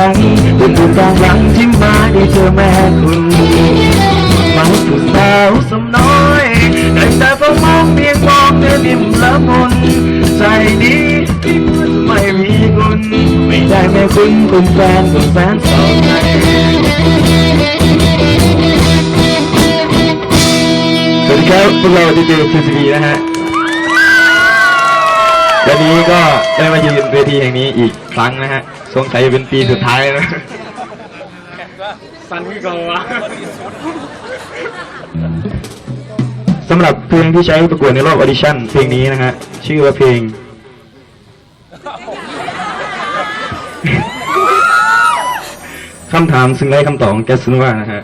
ฉันเป็นผู้กองหลังที่มาได้เจอแม่คุณมาผู้สาวสมน้อยได้แต่เฝ้ามองเพียงมองเธอนิ่มละมุนใจดีที่เมื่อไม่มีคุณไม่ได้แม่คุณเป็นแฟนเป็นแฟนต่อไปสวัสดีครับพวกเราดีเจทีซีนะฮะ วันนี้ก็ได้มายืนเวทีแห่งนี้อีกครั้งนะฮะสงสัยจะเป็นปีสุดท้ายนะสันที่กวะสำหรับเพลงที่ใช้ประกวดในรอบออดิชั่นเพลงนี้นะฮะชื่อว่าเพลง คำถามซึ่งได้คำตอบของแกสโนวานะฮะ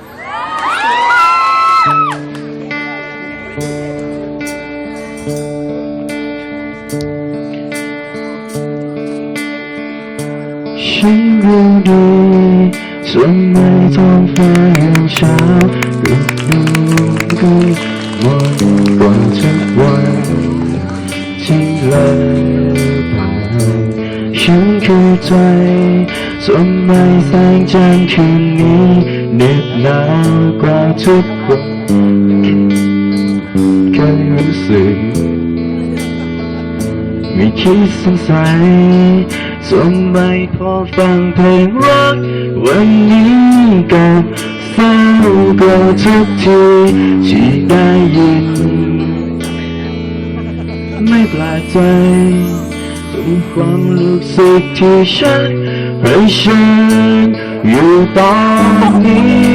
ฉันรู้ดีส่วนไม่ท้องฟ้ายังเช้าฤดูก็วันกว่าทุกวันที่เลยผ่านฉันเข้าใจส่วนไม่แสงจันทร์คืนนี้เหน็บหนาวกว่าทุกวันเคยรู้สึกไม่คิดสงสัย สมไม่พอฟังเพลงรัก วันนี้ก็เศร้าก็ทุกทีที่ได้ยิน ไม่แปลกใจถึงความรู้สึกที่ฉันให้ฉันอยู่ตอนนี้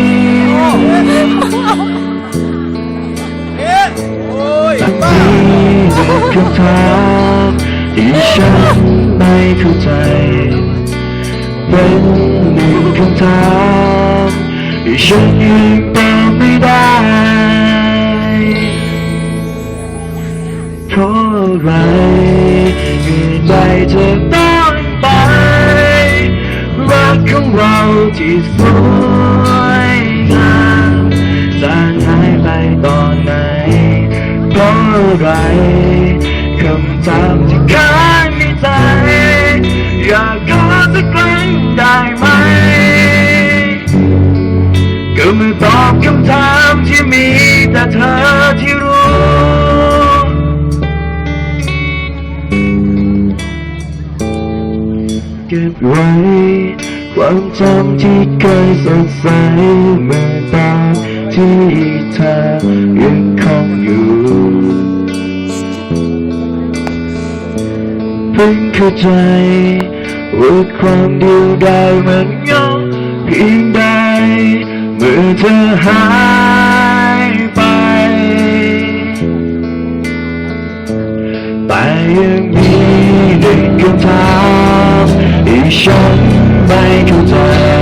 ตั้งที่คำถามที่ฉันไม่ เข้าใจ เป็นหนึ่งคำถามฉันยังตอบไม่ได้เพราะอะไรเหตุใดเธอต้องไป รักของเราที่สวยงามจางหายไปตอนไหนเพราะอะไรคำถามที่ค้าักครั้งได้ไหม ก็มาตอบคำถามที่มีแต่เธอที่รู้ เก็บไว้ ความจำที่เคยสดใสเมื่อตอนที่เธอยัง เข้าใจว่าความเดียวดายมันเหงาเพียงใดเมื่อเธอหายไป แต่ยังมีหนึ่งคำถามที่ฉันไม่เข้าใจ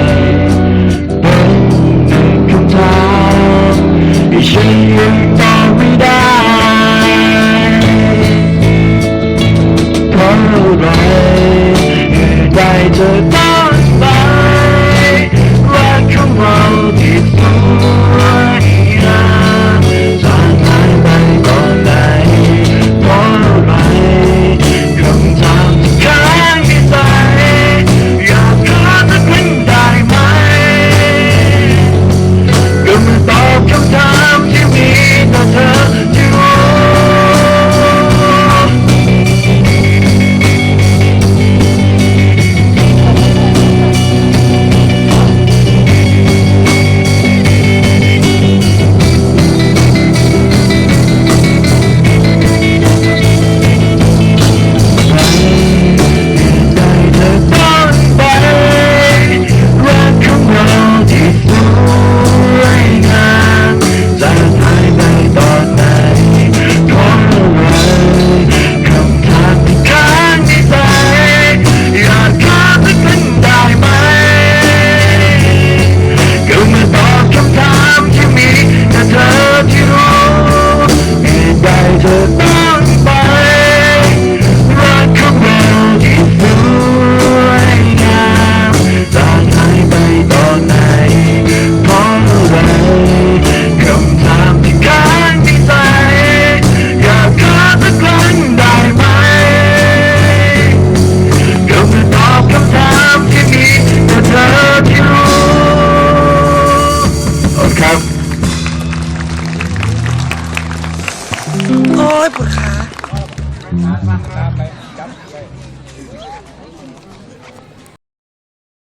ยปวดขามาไป